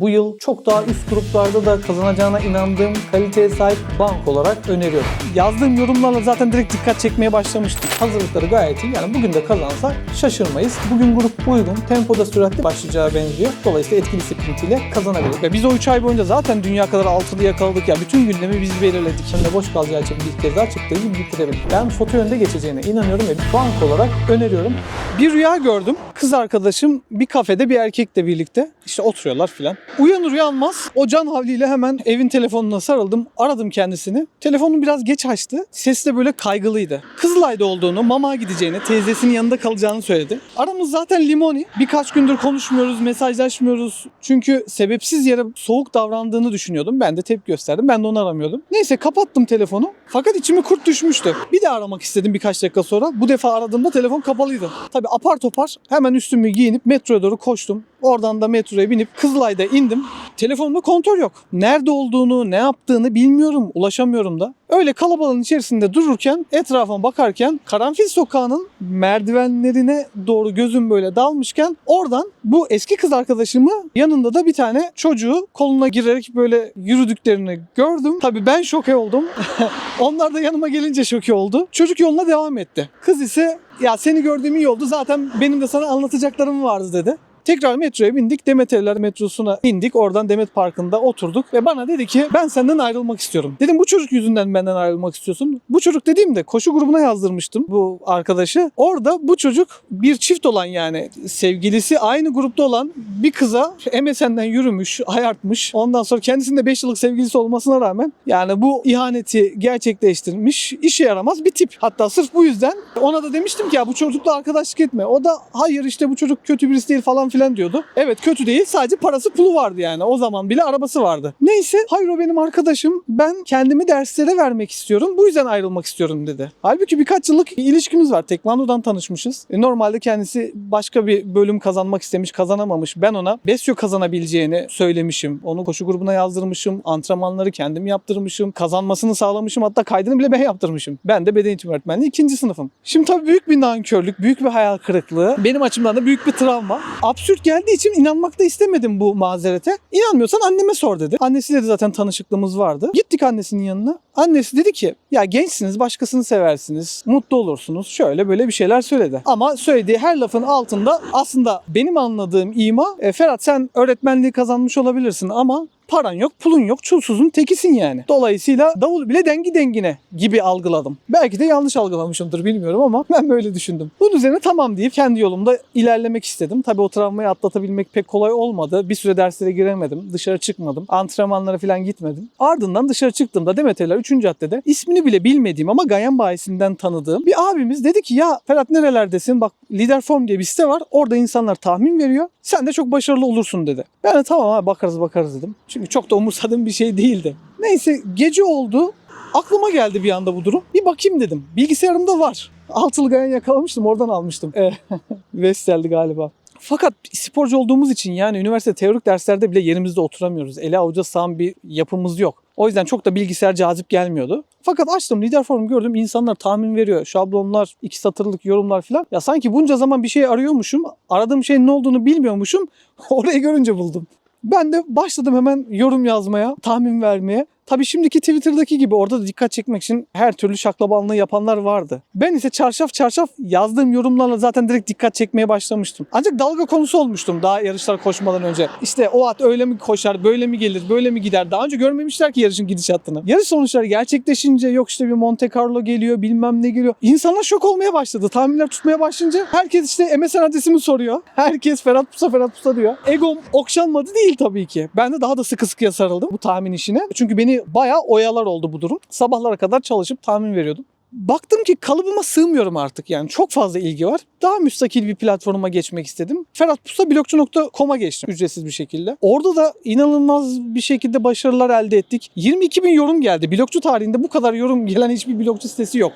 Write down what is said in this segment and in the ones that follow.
bu yıl çok daha üst gruplarda da kazanacağına inandığım kaliteye sahip bank olarak öneriyorum. Yazdığım yorumlarla zaten direkt dikkat çekmeye başlamıştım. Hazırlıkları gayet iyi. Yani bugün de kazansa şaşırmayız. Bugün grup uygun. Tempoda süratli başlayacağı benziyor. Dolayısıyla etkili sprintiyle kazanabilir. Ve biz o 3 ay boyunca zaten dünya kadar altılı yakaladık ya. Bütün gündemi biz belirledik. Şimdi boş kalacağı için bir kez daha çıktığı gibi bitirebildik. Ben foto önde geçeceğine inanıyorum ve bank olarak öneriyorum. Bir rüya gördüm. Kız arkadaşım bir kafede bir erkekle birlikte işte oturuyorlar filan. Uyanır uyanmaz o can havliyle hemen evin telefonuna sarıldım. Aradım kendisini. Telefonunu biraz geç açtı. Sesi de böyle kaygılıydı. Kızılay'da olduğunu, mama gideceğini, teyzesinin yanında kalacağını söyledi. Aramız zaten limoni. Birkaç gündür konuşmuyoruz, mesajlaşmıyoruz. Çünkü sebepsiz yere soğuk davrandığını düşünüyordum. Ben de tepki gösterdim. Ben de onu aramıyordum. Neyse kapattım telefonu. Fakat içime kurt düşmüştü. Bir de aramak istedim birkaç dakika sonra. Bu defa aradığımda telefon kapalıydı. Tabii apar topar hemen üstümü giyinip metroya doğru koştum. Oradan da metroya binip Kızılay'da indim. Telefonumda kontör yok. Nerede olduğunu, ne yaptığını bilmiyorum, ulaşamıyorum da. Öyle kalabalığın içerisinde dururken, etrafıma bakarken Karanfil Sokağı'nın merdivenlerine doğru gözüm böyle dalmışken oradan bu eski kız arkadaşımı yanında da bir tane çocuğu koluna girerek böyle yürüdüklerini gördüm. Tabii ben şoke oldum. Onlar da yanıma gelince şoke oldu. Çocuk yoluna devam etti. Kız ise ya seni gördüğüm iyi oldu zaten benim de sana anlatacaklarım vardı dedi. Tekrar metroya bindik. Demet Evler metrosuna indik. Oradan Demet Parkı'nda oturduk. Ve bana dedi ki ben senden ayrılmak istiyorum. Dedim bu çocuk yüzünden benden ayrılmak istiyorsun. Bu çocuk dediğimde koşu grubuna yazdırmıştım bu arkadaşı. Orada bu çocuk bir çift olan yani sevgilisi aynı grupta olan bir kıza MSN'den yürümüş, ayartmış. Ondan sonra kendisinde 5 yıllık sevgilisi olmasına rağmen yani bu ihaneti gerçekleştirmiş. işe yaramaz bir tip. Hatta sırf bu yüzden ona da demiştim ki ya bu çocukla arkadaşlık etme. O da hayır işte bu çocuk kötü birisi değil falan filan diyordu. Evet kötü değil sadece parası pulu vardı yani. O zaman bile arabası vardı. Neyse hayır benim arkadaşım. Ben kendimi derslere vermek istiyorum. Bu yüzden ayrılmak istiyorum dedi. Halbuki birkaç yıllık ilişkimiz var. Tekvando'dan tanışmışız. E, normalde kendisi başka bir bölüm kazanmak istemiş kazanamamış. Ben ona Besyo kazanabileceğini söylemişim. Onu koşu grubuna yazdırmışım. Antrenmanları kendim yaptırmışım. Kazanmasını sağlamışım. Hatta kaydını bile ben yaptırmışım. Ben de beden eğitimi öğretmenliği ikinci sınıfım. Şimdi tabii büyük bir nankörlük, büyük bir hayal kırıklığı. Benim açımdan da büyük bir travma. Absürt geldiği için inanmak da istemedim bu mazerete. İnanmıyorsan anneme sor dedi. Annesiyle de zaten tanışıklığımız vardı. Gittik annesinin yanına. Annesi dedi ki ya gençsiniz başkasını seversiniz. Mutlu olursunuz. Şöyle böyle bir şeyler söyledi. Ama söylediği her lafın altında aslında benim anladığım ima e, Ferhat sen öğretmenliği kazanmış olabilirsin ama paran yok, pulun yok, çulsuzun tekisin yani. Dolayısıyla davul bile dengi dengine gibi algıladım. Belki de yanlış algılamışımdır bilmiyorum ama ben böyle düşündüm. Bunun üzerine tamam deyip kendi yolumda ilerlemek istedim. Tabii o travmayı atlatabilmek pek kolay olmadı. Bir süre derslere giremedim, dışarı çıkmadım, antrenmanlara falan gitmedim. Ardından dışarı çıktığımda Demet Evler 3. caddede ismini bile bilmediğim ama Gayen bayisinden tanıdığım bir abimiz dedi ki ya Ferhat nerelerdesin? Bak Lider Form diye bir site var. Orada insanlar tahmin veriyor. Sen de çok başarılı olursun dedi. Ben de tamam abi bakarız bakarız dedim. Çünkü çok da umursadığım bir şey değildi. Neyse gece oldu. Aklıma geldi bir anda bu durum. Bir bakayım dedim. Bilgisayarımda var. Altılı gayen yakalamıştım oradan almıştım. E, Vestel'di galiba. Fakat sporcu olduğumuz için yani üniversite teorik derslerde bile yerimizde oturamıyoruz. Ele avuca sığan bir yapımız yok. O yüzden çok da bilgisayar cazip gelmiyordu. Fakat açtım lider forum gördüm insanlar tahmin veriyor. Şablonlar, iki satırlık yorumlar falan. Ya sanki bunca zaman bir şey arıyormuşum. Aradığım şeyin ne olduğunu bilmiyormuşum. Orayı görünce buldum. Ben de başladım hemen yorum yazmaya, tahmin vermeye. Tabii şimdiki Twitter'daki gibi orada da dikkat çekmek için her türlü şaklabanlığı yapanlar vardı. Ben ise çarşaf çarşaf yazdığım yorumlarla zaten direkt dikkat çekmeye başlamıştım. Ancak dalga konusu olmuştum daha yarışlar koşmadan önce. İşte o at öyle mi koşar, böyle mi gelir, böyle mi gider? Daha önce görmemişler ki yarışın gidişatını. Yarış sonuçları gerçekleşince yok işte bir Monte Carlo geliyor, bilmem ne geliyor. İnsanlar şok olmaya başladı. Tahminler tutmaya başlayınca herkes işte MSN adresimi soruyor. Herkes Ferhat Pusa, Ferhat Pusa diyor. Egom okşanmadı değil tabii ki. Ben de daha da sıkı sıkıya sarıldım bu tahmin işine. Çünkü beni bayağı oyalar oldu bu durum. Sabahlara kadar çalışıp tahmin veriyordum. Baktım ki kalıbıma sığmıyorum artık yani çok fazla ilgi var. Daha müstakil bir platforma geçmek istedim. Ferhatpusa.blogcu.com'a geçtim ücretsiz bir şekilde. Orada da inanılmaz bir şekilde başarılar elde ettik. 22 bin yorum geldi. Blogcu tarihinde bu kadar yorum gelen hiçbir blogcu sitesi yok.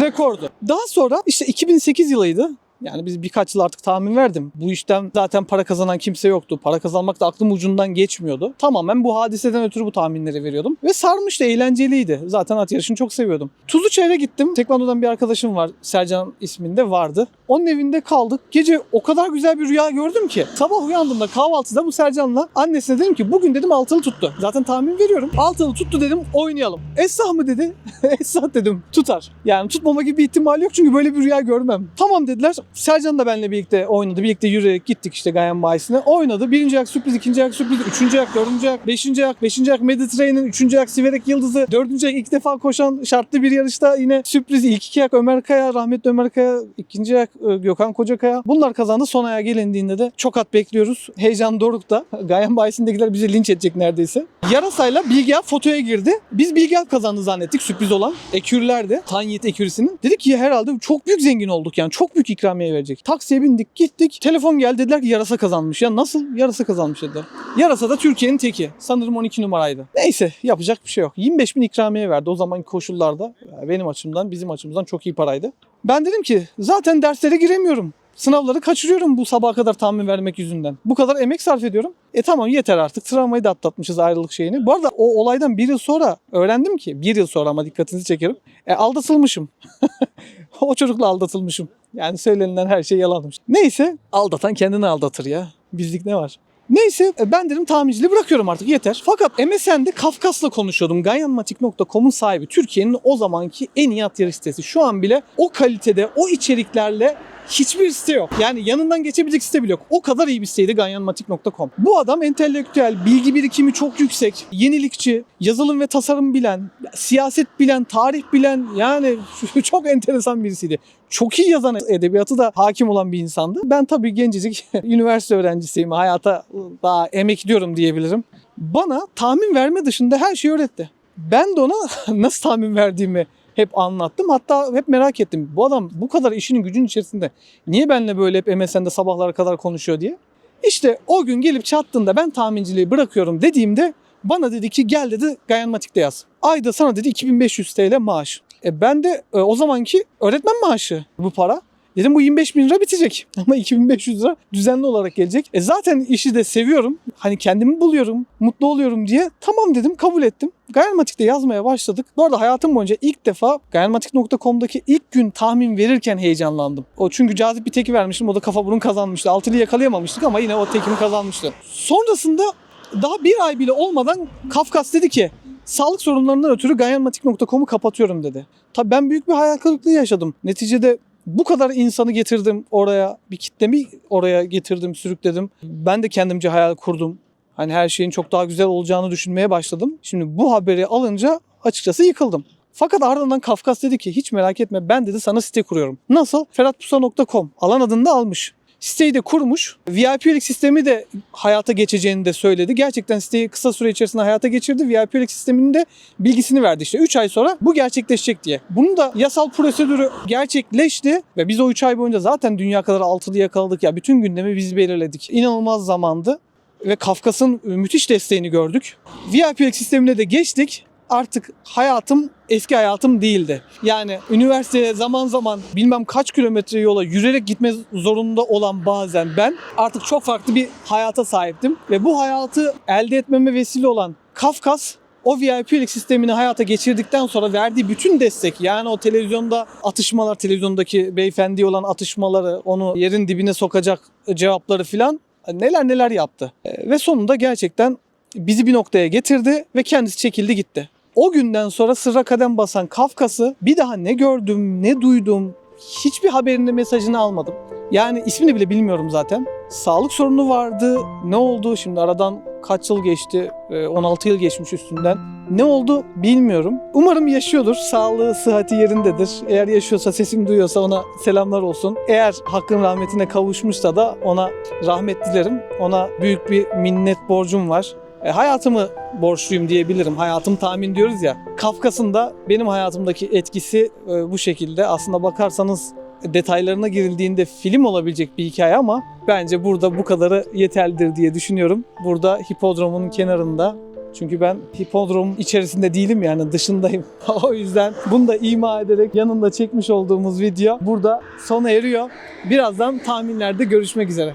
Rekordu. Daha sonra işte 2008 yılıydı. Yani biz birkaç yıl artık tahmin verdim. Bu işten zaten para kazanan kimse yoktu. Para kazanmak da aklım ucundan geçmiyordu. Tamamen bu hadiseden ötürü bu tahminleri veriyordum. Ve sarmıştı, eğlenceliydi. Zaten at yarışını çok seviyordum. Tuzluçayır'a gittim. Tekvando'dan bir arkadaşım var. Sercan isminde vardı. Onun evinde kaldık. Gece o kadar güzel bir rüya gördüm ki. Sabah uyandığımda kahvaltıda bu Sercan'la annesine dedim ki bugün dedim altılı tuttu. Zaten tahmin veriyorum. Altılı tuttu dedim oynayalım. Esra mı dedi? Esra dedim tutar. Yani tutmama gibi bir ihtimal yok çünkü böyle bir rüya görmem. Tamam dediler. Sercan da benimle birlikte oynadı. Birlikte yürüyerek gittik işte Gayen Bayisi'ne. Oynadı. Birinci ayak sürpriz, ikinci ayak sürpriz, üçüncü ayak, dördüncü ayak, beşinci ayak, beşinci ayak Mediterranean, üçüncü ayak Siverek Yıldızı, dördüncü ayak ilk defa koşan şartlı bir yarışta yine sürpriz ilk iki ayak Ömer Kaya, rahmetli Ömer Kaya, ikinci ayak e, Gökhan Kocakaya. Bunlar kazandı. Son ayağa gelindiğinde de çok at bekliyoruz. Heyecan dorukta. Gayen Bayisi'ndekiler bizi linç edecek neredeyse. Yarasayla Bilge Alp fotoya girdi. Biz Bilge Alp kazandı zannettik sürpriz olan. Ekürlerdi. Tan Yiğit ekürisinin. Dedik ki herhalde çok büyük zengin olduk yani. Çok büyük ikramiye verecek. Taksiye bindik gittik. Telefon geldi dediler ki yarasa kazanmış. Ya nasıl yarasa kazanmış dediler. Yarasa da Türkiye'nin teki. Sanırım 12 numaraydı. Neyse yapacak bir şey yok. 25 bin ikramiye verdi o zamanki koşullarda. Benim açımdan bizim açımızdan çok iyi paraydı. Ben dedim ki zaten derslere giremiyorum. Sınavları kaçırıyorum bu sabaha kadar tahmin vermek yüzünden. Bu kadar emek sarf ediyorum. E tamam yeter artık. Travmayı da atlatmışız ayrılık şeyini. Bu arada o olaydan bir yıl sonra öğrendim ki, bir yıl sonra ama dikkatinizi çekerim. E, aldatılmışım. o çocukla aldatılmışım. Yani söylenilen her şey yalanmış. Neyse aldatan kendini aldatır ya. Bizlik ne var? Neyse e, ben dedim tamirciliği bırakıyorum artık yeter. Fakat MSN'de Kafkas'la konuşuyordum. Ganyanmatik.com'un sahibi. Türkiye'nin o zamanki en iyi at yarış sitesi. Şu an bile o kalitede, o içeriklerle hiçbir site yok. Yani yanından geçebilecek site bile yok. O kadar iyi bir siteydi ganyanmatik.com. Bu adam entelektüel, bilgi birikimi çok yüksek, yenilikçi, yazılım ve tasarım bilen, siyaset bilen, tarih bilen yani çok enteresan birisiydi. Çok iyi yazan edebiyatı da hakim olan bir insandı. Ben tabii gencecik üniversite öğrencisiyim. Hayata daha emek ediyorum diyebilirim. Bana tahmin verme dışında her şeyi öğretti. Ben de ona nasıl tahmin verdiğimi hep anlattım. Hatta hep merak ettim. Bu adam bu kadar işinin gücün içerisinde niye benimle böyle hep MSN'de sabahlara kadar konuşuyor diye. İşte o gün gelip çattığında ben tahminciliği bırakıyorum dediğimde bana dedi ki gel dedi Gayanmatik'te yaz. Ayda sana dedi 2500 TL maaş. E ben de e, o zamanki öğretmen maaşı bu para. Dedim bu 25 bin lira bitecek ama 2500 lira düzenli olarak gelecek. E zaten işi de seviyorum. Hani kendimi buluyorum, mutlu oluyorum diye tamam dedim kabul ettim. Gayelmatik'te yazmaya başladık. Bu arada hayatım boyunca ilk defa gayelmatik.com'daki ilk gün tahmin verirken heyecanlandım. O çünkü cazip bir teki vermiştim. O da kafa burun kazanmıştı. Altılıyı yakalayamamıştık ama yine o tekimi kazanmıştı. Sonrasında daha bir ay bile olmadan Kafkas dedi ki sağlık sorunlarından ötürü gayelmatik.com'u kapatıyorum dedi. Tabii ben büyük bir hayal kırıklığı yaşadım. Neticede bu kadar insanı getirdim oraya, bir kitlemi oraya getirdim, sürükledim. Ben de kendimce hayal kurdum. Hani her şeyin çok daha güzel olacağını düşünmeye başladım. Şimdi bu haberi alınca açıkçası yıkıldım. Fakat ardından Kafkas dedi ki hiç merak etme ben dedi sana site kuruyorum. Nasıl? Ferhatpusa.com alan adını da almış. Siteyi de kurmuş. VIP üyelik sistemi de hayata geçeceğini de söyledi. Gerçekten siteyi kısa süre içerisinde hayata geçirdi. VIP üyelik sisteminin de bilgisini verdi işte. 3 ay sonra bu gerçekleşecek diye. Bunun da yasal prosedürü gerçekleşti ve biz o 3 ay boyunca zaten dünya kadar altılı yakaladık ya. Bütün gündemi biz belirledik. İnanılmaz zamandı ve Kafkas'ın müthiş desteğini gördük. VIP üyelik sistemine de geçtik artık hayatım eski hayatım değildi. Yani üniversiteye zaman zaman bilmem kaç kilometre yola yürüyerek gitme zorunda olan bazen ben artık çok farklı bir hayata sahiptim. Ve bu hayatı elde etmeme vesile olan Kafkas o VIP'lik sistemini hayata geçirdikten sonra verdiği bütün destek yani o televizyonda atışmalar, televizyondaki beyefendi olan atışmaları, onu yerin dibine sokacak cevapları filan neler neler yaptı. Ve sonunda gerçekten bizi bir noktaya getirdi ve kendisi çekildi gitti. O günden sonra sırra kadem basan Kafkas'ı bir daha ne gördüm, ne duydum, hiçbir haberinde mesajını almadım. Yani ismini bile bilmiyorum zaten. Sağlık sorunu vardı. Ne oldu? Şimdi aradan kaç yıl geçti? Ee, 16 yıl geçmiş üstünden. Ne oldu bilmiyorum. Umarım yaşıyordur. Sağlığı, sıhhati yerindedir. Eğer yaşıyorsa, sesimi duyuyorsa ona selamlar olsun. Eğer hakkın rahmetine kavuşmuşsa da ona rahmet dilerim. Ona büyük bir minnet borcum var. E, hayatımı borçluyum diyebilirim. Hayatım tahmin diyoruz ya. Kafkas'ın da benim hayatımdaki etkisi e, bu şekilde. Aslında bakarsanız detaylarına girildiğinde film olabilecek bir hikaye ama bence burada bu kadarı yeterlidir diye düşünüyorum. Burada hipodromun kenarında Çünkü ben hipodrom içerisinde değilim yani dışındayım. o yüzden bunu da ima ederek yanında çekmiş olduğumuz video burada sona eriyor. Birazdan tahminlerde görüşmek üzere.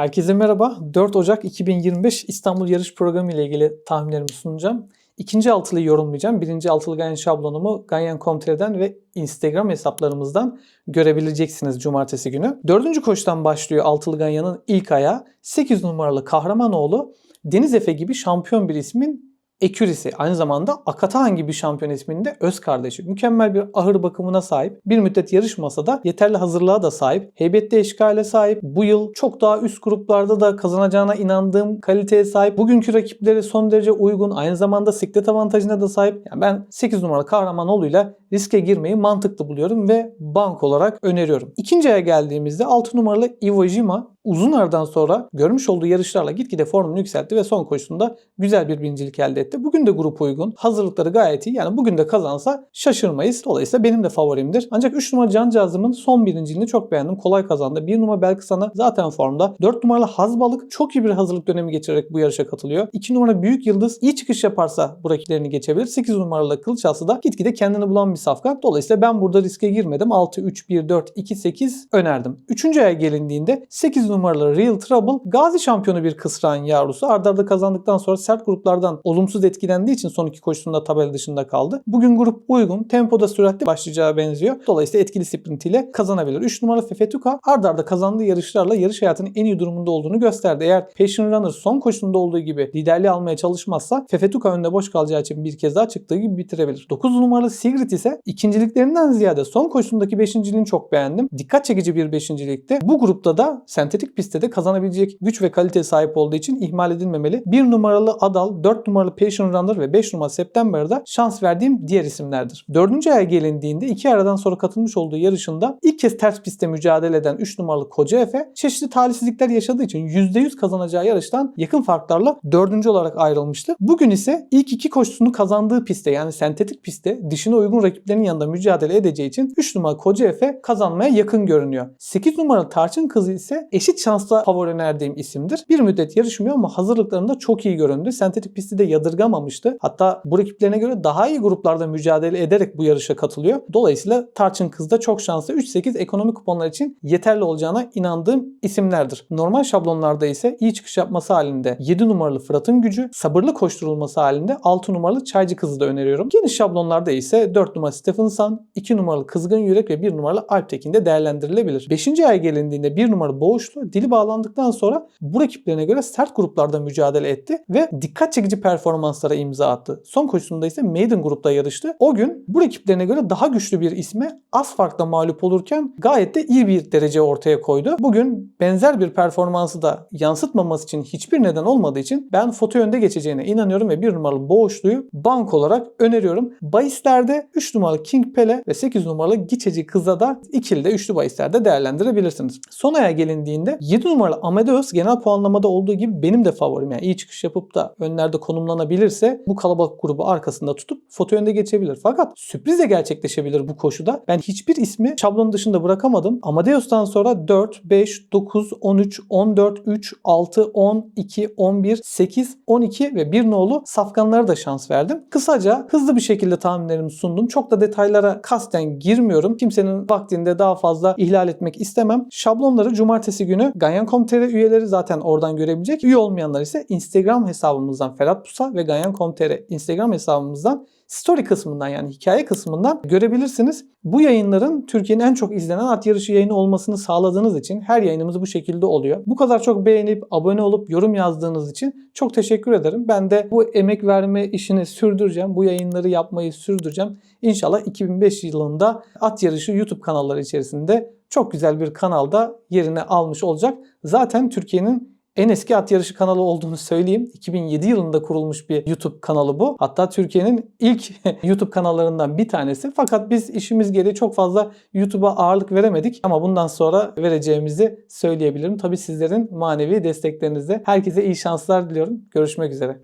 Herkese merhaba. 4 Ocak 2025 İstanbul Yarış Programı ile ilgili tahminlerimi sunacağım. İkinci altılıyı yorumlayacağım. Birinci altılı Ganyan şablonumu Ganyan.com.tr'den ve Instagram hesaplarımızdan görebileceksiniz cumartesi günü. Dördüncü koştan başlıyor altılı Ganyan'ın ilk ayağı. 8 numaralı Kahramanoğlu Deniz Efe gibi şampiyon bir ismin ekürisi. Aynı zamanda Akatahan gibi şampiyon isminde öz kardeşi. Mükemmel bir ahır bakımına sahip. Bir müddet yarışmasa da yeterli hazırlığa da sahip. Heybetli eşkale sahip. Bu yıl çok daha üst gruplarda da kazanacağına inandığım kaliteye sahip. Bugünkü rakipleri son derece uygun. Aynı zamanda siklet avantajına da sahip. Yani ben 8 numaralı Kahramanoğlu'yla riske girmeyi mantıklı buluyorum ve bank olarak öneriyorum. İkinci geldiğimizde 6 numaralı Iwo Jima uzun aradan sonra görmüş olduğu yarışlarla gitgide formunu yükseltti ve son koşusunda güzel bir birincilik elde etti. Bugün de grup uygun. Hazırlıkları gayet iyi. Yani bugün de kazansa şaşırmayız. Dolayısıyla benim de favorimdir. Ancak 3 numara Cancağızım'ın son birinciliğini çok beğendim. Kolay kazandı. 1 numara belki sana zaten formda. 4 numaralı Hazbalık çok iyi bir hazırlık dönemi geçirerek bu yarışa katılıyor. 2 numara Büyük Yıldız iyi çıkış yaparsa bu rakiplerini geçebilir. 8 numaralı Kılıç Aslı da gitgide kendini bulan bir safkan. Dolayısıyla ben burada riske girmedim. 6, 3, 1, 4, 2, 8 önerdim. Üçüncü aya gelindiğinde 8 numaralı Real Trouble Gazi şampiyonu bir kısrağın yavrusu. Arda arda kazandıktan sonra sert gruplardan olumsuz etkilendiği için son iki koşusunda tabela dışında kaldı. Bugün grup uygun. Tempoda süratli başlayacağı benziyor. Dolayısıyla etkili sprintiyle kazanabilir. 3 numaralı Fefetuka arda arda kazandığı yarışlarla yarış hayatının en iyi durumunda olduğunu gösterdi. Eğer Passion Runner son koşusunda olduğu gibi liderliği almaya çalışmazsa Fefetuka önde boş kalacağı için bir kez daha çıktığı gibi bitirebilir. 9 numaralı Sigrid ise ikinciliklerinden ziyade son koşusundaki beşinciliğini çok beğendim. Dikkat çekici bir beşincilikti. Bu grupta da sentetik pistte de kazanabilecek güç ve kalite sahip olduğu için ihmal edilmemeli. 1 numaralı Adal, 4 numaralı Passion Runner ve 5 numaralı September'da şans verdiğim diğer isimlerdir. 4. aya gelindiğinde iki aradan sonra katılmış olduğu yarışında ilk kez ters pistte mücadele eden 3 numaralı Koca Efe çeşitli talihsizlikler yaşadığı için %100 kazanacağı yarıştan yakın farklarla 4. olarak ayrılmıştı. Bugün ise ilk iki koşusunu kazandığı pistte yani sentetik pistte dışına uygun rakiplerin yanında mücadele edeceği için 3 numaralı Koca Efe kazanmaya yakın görünüyor. 8 numaralı Tarçın Kızı ise eşit şansla favori önerdiğim isimdir. Bir müddet yarışmıyor ama hazırlıklarında çok iyi göründü. Sentetik pisti de yadırgamamıştı. Hatta bu rakiplerine göre daha iyi gruplarda mücadele ederek bu yarışa katılıyor. Dolayısıyla Tarçın Kız da çok şanslı. 3-8 ekonomik kuponlar için yeterli olacağına inandığım isimlerdir. Normal şablonlarda ise iyi çıkış yapması halinde 7 numaralı Fırat'ın gücü, sabırlı koşturulması halinde 6 numaralı Çaycı Kızı da öneriyorum. Geniş şablonlarda ise 4 numaralı Stephen Sun, 2 numaralı Kızgın Yürek ve 1 numaralı Alptekin de değerlendirilebilir. 5. aya gelindiğinde 1 numaralı Boğuşlu dili bağlandıktan sonra bu rakiplerine göre sert gruplarda mücadele etti ve dikkat çekici performanslara imza attı. Son koşusunda ise Maiden grupta yarıştı. O gün bu rakiplerine göre daha güçlü bir isme az farkla mağlup olurken gayet de iyi bir derece ortaya koydu. Bugün benzer bir performansı da yansıtmaması için hiçbir neden olmadığı için ben foto önde geçeceğine inanıyorum ve 1 numaralı Boğuşlu'yu bank olarak öneriyorum. Bahislerde 3 numaralı King Pele ve 8 numaralı Giçeci Kız'a da ikili de üçlü bahislerde değerlendirebilirsiniz. Son aya gelindiğinde 7 numaralı Amadeus genel puanlamada olduğu gibi benim de favorim. Yani iyi çıkış yapıp da önlerde konumlanabilirse bu kalabalık grubu arkasında tutup foto önde geçebilir. Fakat sürpriz de gerçekleşebilir bu koşuda. Ben hiçbir ismi şablonun dışında bırakamadım. Amadeus'tan sonra 4, 5, 9, 13, 14, 3, 6, 10, 2, 11, 8, 12 ve bir nolu safkanlara da şans verdim. Kısaca hızlı bir şekilde tahminlerimi sundum. Çok da detaylara kasten girmiyorum. Kimsenin vaktinde daha fazla ihlal etmek istemem. Şablonları cumartesi günü Ganyan.com.tr üyeleri zaten oradan görebilecek. Üye olmayanlar ise Instagram hesabımızdan Ferhat Pusa ve Ganyan.com.tr Instagram hesabımızdan story kısmından yani hikaye kısmından görebilirsiniz. Bu yayınların Türkiye'nin en çok izlenen at yarışı yayını olmasını sağladığınız için her yayınımız bu şekilde oluyor. Bu kadar çok beğenip abone olup yorum yazdığınız için çok teşekkür ederim. Ben de bu emek verme işini sürdüreceğim. Bu yayınları yapmayı sürdüreceğim. İnşallah 2005 yılında at yarışı YouTube kanalları içerisinde çok güzel bir kanalda yerini almış olacak. Zaten Türkiye'nin en eski at yarışı kanalı olduğunu söyleyeyim. 2007 yılında kurulmuş bir YouTube kanalı bu. Hatta Türkiye'nin ilk YouTube kanallarından bir tanesi. Fakat biz işimiz gereği çok fazla YouTube'a ağırlık veremedik ama bundan sonra vereceğimizi söyleyebilirim. Tabii sizlerin manevi desteklerinizle. Herkese iyi şanslar diliyorum. Görüşmek üzere.